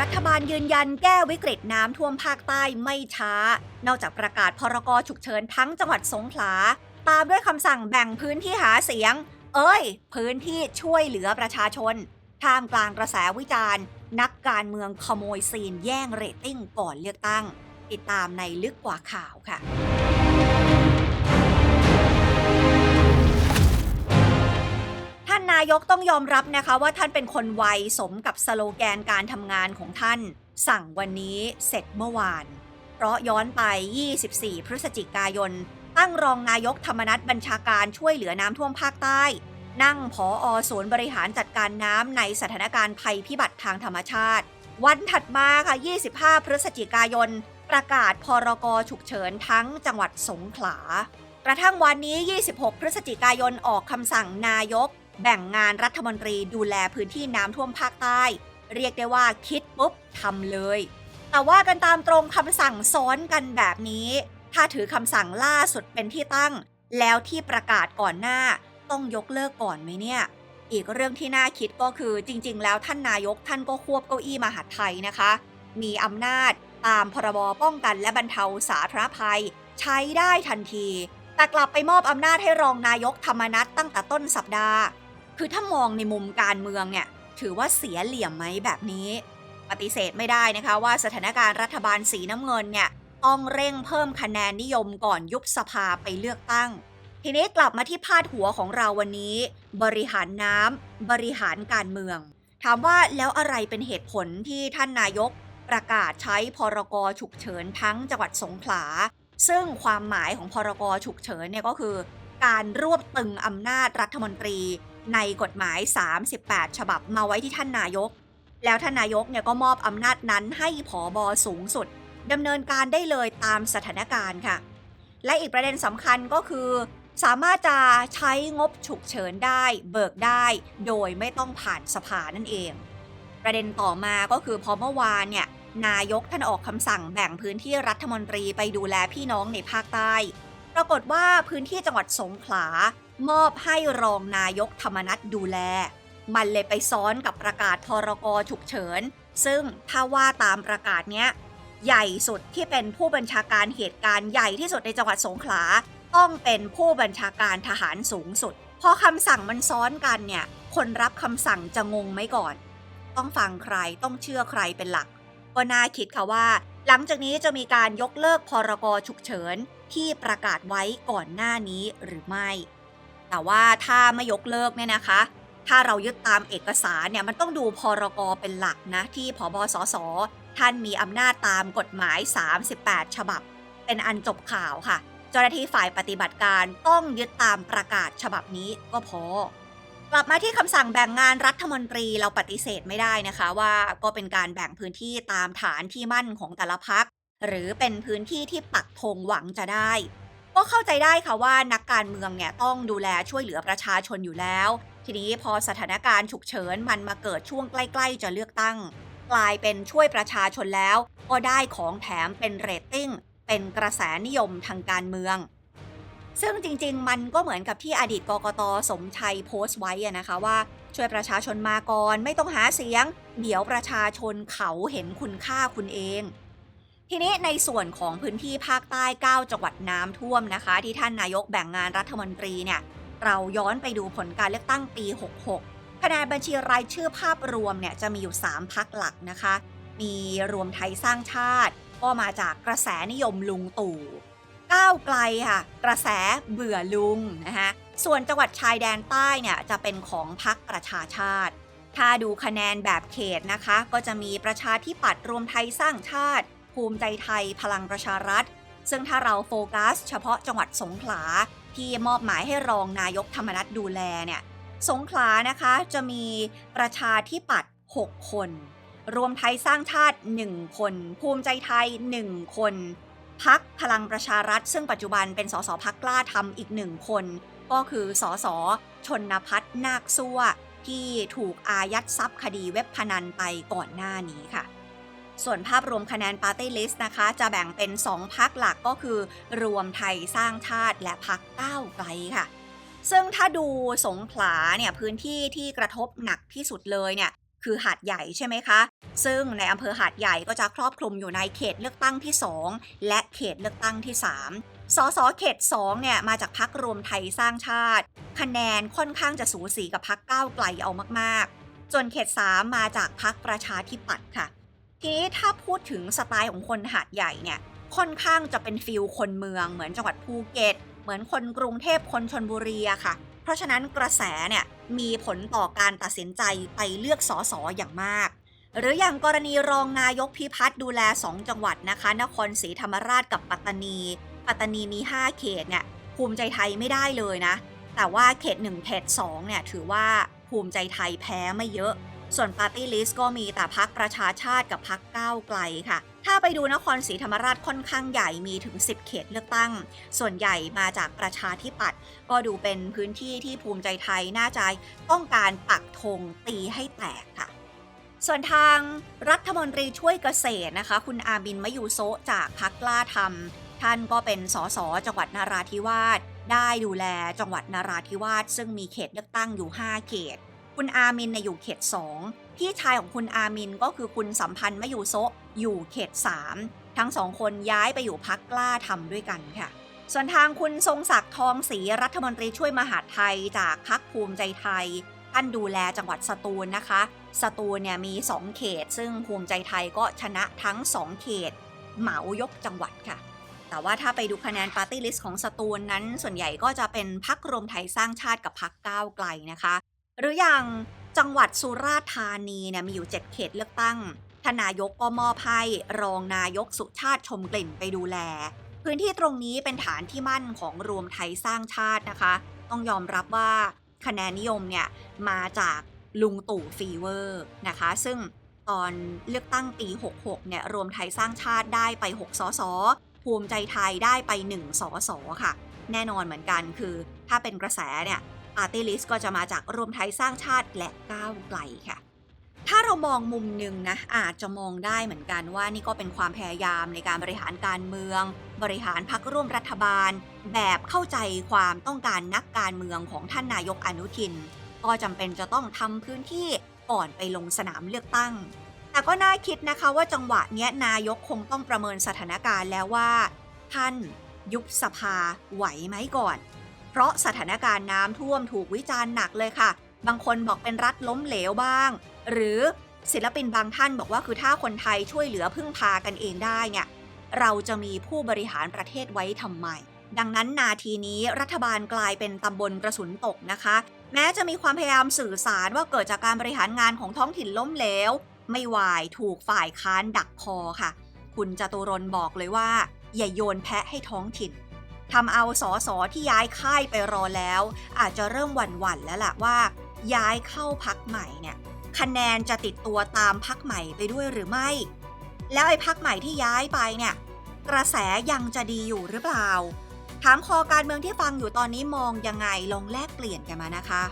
รัฐบาลยืนยันแก้วิกฤตน้ำท่วมภาคใต้ไม่ช้า นอกจากประกาศพรกฉุกเฉินทั้งจังหวัดสงขลา ตามด้วยคำสั่งแบ่งพื้นที่หาเสียง เอ้ย พื้นที่ช่วยเหลือประชาชน ท่ามกลางกระแสวิจารณ์ นักการเมืองขโมยซีนแย่งเรตติ้งก่อนเลือกตั้ง ติดตามในลึกกว่าข่าวค่ะ นายกต้องยอมรับนะคะว่าท่านเป็นคนไวสมกับสโลแกนการทำงานของท่าน สั่งวันนี้เสร็จเมื่อวาน เพราะย้อนไป 24 พฤศจิกายน ตั้งรองนายกธรรมนัฐบัญชาการช่วยเหลือน้ำท่วมภาคใต้ นั่งผออศูนย์บริหารจัดการน้ำในสถานการณ์ภัยพิบัติทางธรรมชาติ วันถัดมาค่ะ 25 พฤศจิกายน ประกาศพรกฉุกเฉินทั้งจังหวัดสงขลากระทั่งวันนี้ 26 พฤศจิกายนออกคำสั่งนายก แบ่งงานรัฐมนตรีดูแลพื้นที่น้ำท่วมภาคใต้ เรียกได้ว่าคิดปุ๊บทำเลย แต่ว่ากันตามตรงคำสั่งซ้อนกันแบบนี้ ถ้าถือคำสั่งล่าสุดเป็นที่ตั้ง แล้วที่ประกาศก่อนหน้า ต้องยกเลิกก่อนไหมเนี่ย อีกเรื่องที่น่าคิดก็คือจริง ๆ แล้วท่านนายกท่านก็ควบเก้าอี้มหาไทยนะคะ มีอำนาจตามพรบป้องกันและบรรเทาสาธารณภัย ใช้ได้ทันที แต่กลับไปมอบอำนาจให้รองนายกธรรมนัฐตั้งแต่ต้นสัปดาห์ คือถ้ามองในมุมการเมืองเนี่ยถือว่าเสียเหลี่ยมไหมแบบนี้ ปฏิเสธไม่ได้นะคะว่าสถานการณ์รัฐบาลสีน้ำเงินเนี่ยต้องเร่งเพิ่มคะแนนนิยมก่อนยุบสภาไปเลือกตั้ง ทีนี้กลับมาที่พาดหัวของเราวันนี้ บริหารน้ำบริหารการเมือง ถามว่าแล้วอะไรเป็นเหตุผลที่ท่านนายกประกาศใช้พรกฉุกเฉินทั้งจังหวัดสงขลา ซึ่งความหมายของพรกฉุกเฉินเนี่ยก็คือ การรวบตึงอำนาจรัฐมนตรี ในกฎหมาย 38 ฉบับมาไว้ที่ท่านนายก แล้วท่านนายกเนี่ยก็มอบอำนาจนั้นให้ผอบอสูงสุดดำเนินการได้เลยตามสถานการณ์ค่ะ และอีกประเด็นสำคัญก็คือ สามารถจะใช้งบฉุกเฉินได้ เบิกได้ โดยไม่ต้องผ่านสภานั่นเอง ประเด็นต่อมาก็คือพอเมื่อวานเนี่ยนายกท่านออกคำสั่งแบ่งพื้นที่รัฐมนตรีไปดูแลพี่น้องในภาคใต้ ปรากฏว่าพื้นที่จังหวัดสงขลามอบให้รองนายกธรรมนัฐดูแล มันเลยไปซ้อนกับประกาศพรกฉุกเฉิน ซึ่งถ้าว่าตามประกาศเนี้ย ใหญ่สุดที่เป็นผู้บัญชาการเหตุการณ์ใหญ่ที่สุดในจังหวัดสงขลา ต้องเป็นผู้บัญชาการทหารสูงสุด พอคำสั่งมันซ้อนกันเนี่ย คนรับคำสั่งจะงงไหมก่อน ต้องฟังใครต้องเชื่อใครเป็นหลัก ก็น่าคิดค่ะว่า หลังจากนี้จะมีการยกเลิกพรกฉุกเฉินที่ประกาศไว้ก่อนหน้านี้หรือไม่ แต่ว่าถ้าไม่ยกเลิกเนี่ยนะคะ ถ้าเรายึดตามเอกสารเนี่ยมันต้องดูพรกเป็นหลักนะที่พบสสท่านมีอำนาจตามกฎหมาย 38 ฉบับ เป็นอันจบข่าวค่ะ เจ้าหน้าที่ฝ่ายปฏิบัติการต้องยึดตามประกาศฉบับนี้ก็พอ กลับมาที่คำสั่งแบ่งงานรัฐมนตรีเราปฏิเสธไม่ได้นะคะ ว่าก็เป็นการแบ่งพื้นที่ตามฐานที่มั่นของแต่ละพัก หรือเป็นพื้นที่ที่ปักธงหวังจะได้ ก็เข้าใจได้ค่ะว่านักการเมืองเนี่ยต้องดูแลช่วยเหลือประชาชนอยู่แล้ว ทีนี้พอสถานการณ์ฉุกเฉินมันมาเกิดช่วงใกล้ๆจะเลือกตั้ง กลายเป็นช่วยประชาชนแล้ว ก็ได้ของแถมเป็นเรตติ้งเป็นกระแสนิยมทางการเมือง ซึ่งจริง ๆ มันก็เหมือนกับที่อดีตกกตสมชัยโพสต์ไว้นะคะว่าช่วยประชาชนมาก่อนไม่ต้องหาเสียง เดี๋ยวประชาชนเขาเห็นคุณค่าคุณเอง ทีนี้ในส่วนของพื้นที่ภาคใต้ 9 จังหวัดน้ำท่วมนะคะ ที่ท่านนายกแบ่งงานรัฐมนตรีเนี่ยเราย้อนไปดูผลการเลือกตั้งปี 66 คะแนนบัญชีรายชื่อภาพรวมเนี่ยจะมีอยู่ 3พักหลักนะคะ มีรวมไทยสร้างชาติ ก็มาจากกระแสนิยมลุงตู่ ก้าวไกลค่ะ กระแสเบื่อลุงนะคะส่วนจังหวัดชายแดนใต้เนี่ยจะเป็นของพักประชาชาติ ถ้าดูคะแนนแบบเขตนะคะ ก็จะมีประชาธิปัตย์รวมไทยสร้างชาติ ภูมิใจไทยพลังประชารัฐ ซึ่งถ้าเราโฟกัส เฉพาะจังหวัดสงขลาที่มอบหมายให้รองนายกธรรมนัฐดูแลเนี่ยสงขลานะคะจะมีประชาธิปัตย์6คน รวมไทยสร้างชาติ 1 คน ภูมิใจไทย 1 คน พักพลังประชารัฐ ซึ่งปัจจุบันเป็นสสพักกล้าทำอีกหนึ่งคน ก็คือสสชนพัฒนาคซั่วที่ถูกอายัดทรัพย์คดีเว็บพนันไปก่อนหน้านี้ค่ะ ส่วนภาพรวมคะแนนปาร์ตี้ลิสต์นะคะ จะแบ่งเป็น 2พักหลักก็คือ รวมไทยสร้างชาติและพักก้าวไกลค่ะ ซึ่งถ้าดูสงขลาเนี่ยพื้นที่ที่กระทบหนักที่สุดเลยเนี่ยคือหาดใหญ่ใช่ไหมคะ ซึ่งในอำเภอหาดใหญ่ก็จะครอบคลุมอยู่ในเขตเลือกตั้งที่ 2 และเขตเลือกตั้งที่ 3 สสเขต2เนี่ยมาจากพักรวมไทยสร้างชาติ คะแนนค่อนข้างจะสูสีกับพักก้าวไกลเอามากๆ ส่วนเขต 3 มาจากพักประชาธิปัตย์ค่ะ ทีนี้ถ้าพูดถึงสไตล์ของคนหาดใหญ่เนี่ยค่อนข้างจะเป็นฟิลคนเมือง เหมือนจังหวัดภูเก็ต เหมือนคนกรุงเทพคนชนบุรีอะค่ะ เพราะฉะนั้นกระแสเนี่ยมีผลต่อการตัดสินใจไปเลือกสสอย่างมาก หรืออย่างกรณีรองนายกพิพัฒน์ดูแล 2 จังหวัดนะคะ นครศรีธรรมราชกับปัตตานี ปัตตานีมี 5 เขตเนี่ยภูมิใจไทยไม่ได้เลยนะ แต่ว่าเขต 1 เขต2เนี่ยถือว่าภูมิใจไทยแพ้ไม่เยอะ ส่วนปาร์ตี้ลิสต์ก็มีแต่พักประชาชาติกับพักก้าวไกลค่ะ ถ้าไปดูนครศรีธรรมราชค่อนข้างใหญ่มีถึง 10 เขตเลือกตั้ง ส่วนใหญ่มาจากประชาธิปัตย์ก็ดูเป็นพื้นที่ที่ภูมิใจไทยน่าจะต้องการปักธงตีให้แตกค่ะ ส่วนทางรัฐมนตรีช่วยเกษตรนะคะ คุณอาบินมยูโซจากพักกล้าทำท่านก็เป็นสสจังหวัดนาราธิวาสได้ดูแลจังหวัดนาราธิวาสซึ่งมีเขตเลือกตั้งอยู่ 5 เขต คุณอามินในยอยู่เขต 2 พี่ชายของคุณอามินก็คือคุณสัมพันธ์มยูโซอยู่เขต 3 ทั้งสองคนย้ายไปอยู่พักกล้าทำด้วยกันค่ะ ส่วนทางคุณทรงศักดิ์ทองศรีรัฐมนตรีช่วยมหาดไทยจากพักภูมิใจไทย ท่านดูแลจังหวัดสตูลนะคะ สตูลเนี่ยมี 2 เขต ซึ่งภูมิใจไทยก็ชนะทั้ง 2 เขต เหมายกจังหวัดค่ะ แต่ว่าถ้าไปดูคะแนนปาร์ตี้ลิสต์ของสตูลนั้น ส่วนใหญ่ก็จะเป็นพักรวมไทยสร้างชาติกับพักก้าวไกลนะคะ หรืออย่างจังหวัดสุราษฎร์ธานีเนี่ยมีอยู่ 7 เขตเลือกตั้งทนนายกก็มอบให้รองนายกสุชาติชมกลิ่นไปดูแล พื้นที่ตรงนี้เป็นฐานที่มั่นของรวมไทยสร้างชาตินะคะ ต้องยอมรับว่า คะแนนนิยมเนี่ยมาจากลุงตู่ฟีเวอร์นะคะ ซึ่งตอนเลือกตั้งปี 66 เนี่ย รวมไทยสร้างชาติได้ไป 6 สส ภูมิใจไทยได้ไป 1 สส ค่ะ แน่นอนเหมือนกันคือ ถ้าเป็นกระแสเนี่ยปาร์ตี้ลิสต์ก็จะมาจากรวมไทยสร้างชาติและก้าวไกลค่ะ ถ้าเรามองมุมหนึ่งนะอาจจะมองได้เหมือนกันว่านี่ก็เป็นความพยายามในการบริหารการเมือง บริหารพักร่วมรัฐบาล แบบเข้าใจความต้องการนักการเมืองของท่านนายกอนุทิน ก็จำเป็นจะต้องทำพื้นที่ก่อนไปลงสนามเลือกตั้ง แต่ก็น่าคิดนะคะว่าจังหวะนี้นายกคงต้องประเมินสถานการณ์แล้วว่า ท่านยุบสภาไหวไหมก่อน เพราะสถานการณ์น้ำท่วมถูกวิจารณ์หนักเลยค่ะ บางคนบอกเป็นรัฐล้มเหลวบ้าง หรือศิลปินบางท่านบอกว่าคือถ้าคนไทยช่วยเหลือพึ่งพากันเองได้เนี่ยเราจะมีผู้บริหารประเทศไว้ทำไม ดังนั้นนาทีนี้รัฐบาลกลายเป็นตำบลกระสุนตกนะคะ แม้จะมีความพยายามสื่อสารว่าเกิดจากการบริหารงานของท้องถิ่นล้มเหลวไม่วายถูกฝ่ายค้านดักคอค่ะ คุณจตุรนบอกเลยว่า อย่าโยนแพะให้ท้องถิ่นทำเอาสอสอที่ย้ายค่ายไปรอแล้ว อาจจะเริ่มหวั่นๆแล้วล่ะว่า ย้ายเข้าพักใหม่เนี่ย คะแนนจะติดตัวตามพักใหม่ไปด้วยหรือไม่ แล้วไอ้พักใหม่ที่ย้ายไปเนี่ย กระแสยังจะดีอยู่หรือเปล่า ถามคอการเมืองที่ฟังอยู่ตอนนี้มองยังไงลองแลกเปลี่ยนกันมานะคะ